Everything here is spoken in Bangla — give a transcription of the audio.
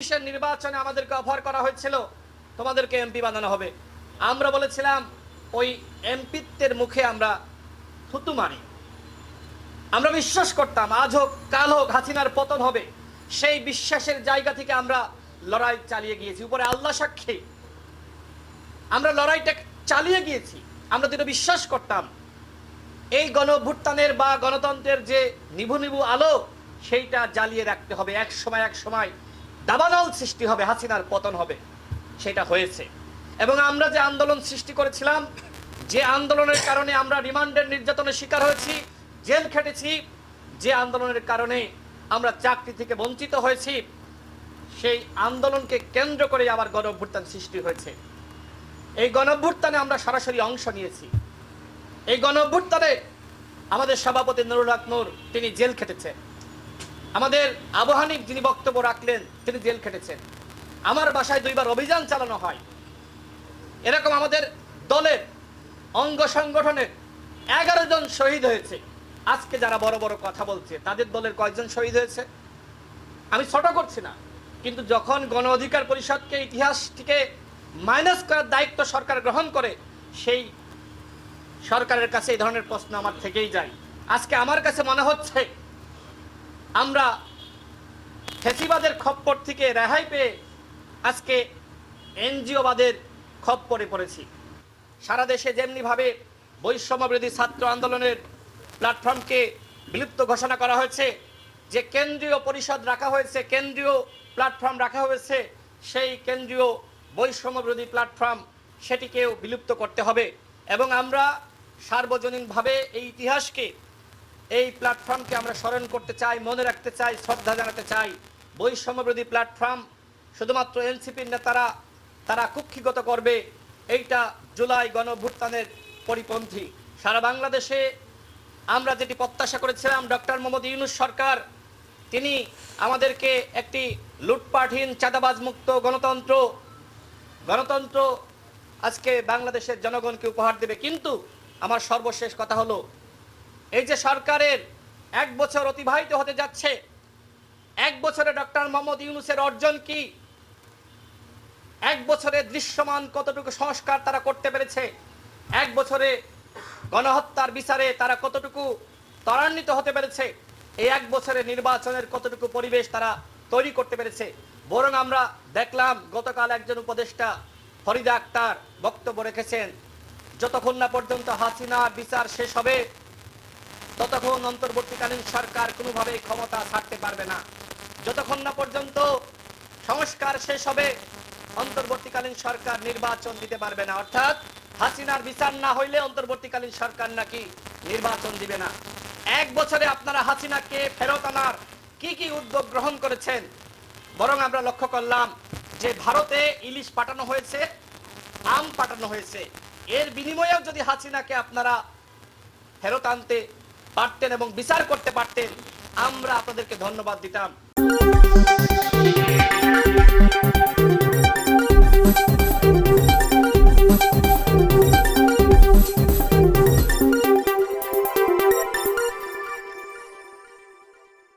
চব্বিশের নির্বাচনে আমাদেরকে অফার করা হয়েছিল, তোমাদেরকে এমপি বানানো হবে। আমরা বলেছিলাম, ওই এমপিত্বের মুখে আমরা থুতু মারি। আমরা বিশ্বাস করতাম, আজ হোক, কাল হোক, হাসিনার পতন হবে। সেই বিশ্বাসের জায়গা থেকে আমরা লড়াই চালিয়ে গিয়েছি। উপরে আল্লাহ সাক্ষী। আমরা লড়াইটা চালিয়ে গিয়েছি। আমরা যেটা বিশ্বাস করতাম। এই গণ অভ্যুত্থানের বা গণতন্ত্রের যে নিভু নিভু আলো, সেইটা জ্বালিয়ে রাখতে হবে। এক সময় এক সময় দাবানল সৃষ্টি হবে, হাসিনার পতন হবে। সেটা হয়েছে। এবং আমরা যে আন্দোলন সৃষ্টি করেছিলাম, যে আন্দোলনের কারণে আমরা রিমান্ডের নির্যাতনের শিকার হয়েছি, জেল খেটেছি, যে আন্দোলনের কারণে আমরা চাকরি থেকে বঞ্চিত হয়েছি, সেই আন্দোলনকে কেন্দ্র করে আবার গণ সৃষ্টি হয়েছে। এই গণ আমরা সরাসরি অংশ নিয়েছি। এই গণ আমাদের সভাপতি নুরুল হক নূর, তিনি জেল খেটেছেন। আমাদের আবহানিক যিনি বক্তব্য রাখলেন, তিনি জেল খেটেছেন। আমার বাসায় দুইবার অভিযান চালানো হয়। এরকম আমাদের দলের অঙ্গ সংগঠনের এগারো জন শহীদ হয়েছে। আজকে যারা বড় বড় কথা বলছে, তাদের দলের কয়েকজন শহীদ হয়েছে। আমি ছোট করছি না, কিন্তু যখন গণ অধিকার পরিষদকে, ইতিহাসটিকে মাইনাস করার দায়িত্ব সরকার গ্রহণ করে, সেই সরকারের কাছে এই ধরনের প্রশ্ন আমার থেকেই যায়। আজকে আমার কাছে মনে হচ্ছে আমরা ফেসিবাদের খপ্পর থেকে রেহাই পেয়ে আজকে এনজিওবাদের খপ্পরে পড়েছি। সারা দেশে যেমনিভাবে বৈষম্যবিরোধী ছাত্র আন্দোলনের প্ল্যাটফর্মকে বিলুপ্ত ঘোষণা করা হয়েছে, যে কেন্দ্রীয় পরিষদ রাখা হয়েছে, কেন্দ্রীয় প্ল্যাটফর্ম রাখা হয়েছে, সেই কেন্দ্রীয় বৈষম্যবিরোধী প্ল্যাটফর্ম সেটিকেও বিলুপ্ত করতে হবে। এবং আমরা সার্বজনীনভাবে এই ইতিহাসকে এই প্ল্যাটফর্মকে আমরা স্মরণ করতে চাই, মনে রাখতে চাই, শ্রদ্ধা জানাতে চাই। বৈষম্যবিরোধী প্ল্যাটফর্ম শুধুমাত্র এনসিপির নেতারা, তারা কুক্ষিগত করবে এইটা জুলাই গণভুত্থানের পরিপন্থী। সারা বাংলাদেশে আমরা যেটি প্রত্যাশা করেছিলাম, ডক্টর মোহাম্মদ ইউনুস সরকার, তিনি আমাদেরকে একটি লুটপাটহীন চাঁদাবাজ মুক্ত গণতন্ত্র গণতন্ত্র আজকে বাংলাদেশের জনগণকে উপহার দেবে। কিন্তু আমার সর্বশেষ কথা হলো এই যে সরকারের এক বছর অতিবাহিত হতে যাচ্ছে, এক বছরে ডক্টর মোহাম্মদ ইউনুসের অর্জন কি? এক বছরে দৃশ্যমান কতটুকু সংস্কার তারা করতে পেরেছে? এক বছরে গণহত্যার বিচারে তারা কতটুকু ত্বরান্বিত হতে পেরেছে? এই এক বছরে নির্বাচনের কতটুকু পরিবেশ তারা তৈরি করতে পেরেছে? বরং আমরা দেখলাম গতকাল একজন উপদেষ্টা ফরিদা আক্তার বক্তব্য রেখেছেন, যতক্ষণ না পর্যন্ত হাসিনা বিচার শেষ হবে ততক্ষণ অন্তর্বর্তীকালীন সরকার কোনোভাবেই ক্ষমতা ছাড়তে পারবে না। যতক্ষণ না পর্যন্ত সংস্কার শেষ হবে, অন্তর্বর্তীকালীন সরকার নির্বাচন দিতে পারবে না। অর্থাৎ হাসিনার বিচার না হইলে অন্তর্বর্তীকালীন সরকার নাকি নির্বাচন দিবে না। এক বছরে আপনারা হাসিনাকে ফেরত আনার কি কি উদ্যোগ গ্রহণ করেছেন, বরং আমরা লক্ষ্য করলাম যে ভারতে ইলিশ পাঠানো হয়েছে, আম পাঠানো হয়েছে। এর বিনিময়েও যদি হাসিনাকে আপনারা ফেরত আনতে পারতেন এবং বিচার করতে পারতেন আমরা আপনাদেরকে ধন্যবাদ দিতাম।